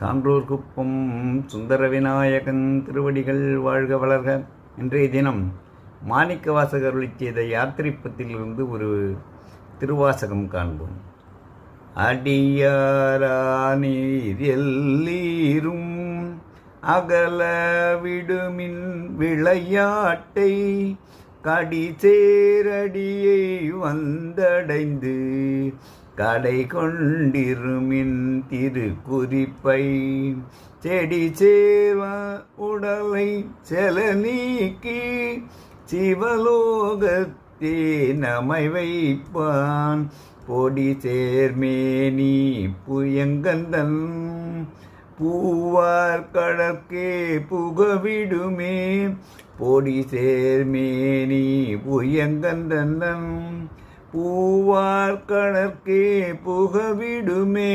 சான்றோர் குப்பம் சுந்தர விநாயகன் திருவடிகள் வாழ்க வளர்க. இன்றைய தினம் மாணிக்க வாசகர் செய்த யாத்திரிப்பத்திலிருந்து ஒரு திருவாசகம் காண்போம். அடியாரானீரும் அகல விடுமின் விளையாட்டை கடிசேரடியை வந்தடைந்து கடை கொண்டிருமின் திருக்குறிப்பை. செடி சேவ உடலை செல நீக்கி சிவலோகத்தே நமை வைப்பான். பொடி சேர்மேனி புயங்கந்தன் பூவார் கடற்கே புகவிடுமே. பொடி சேர்மேனி புயங்கந்தன் பூவார் கணக்கே புகவிடுமே.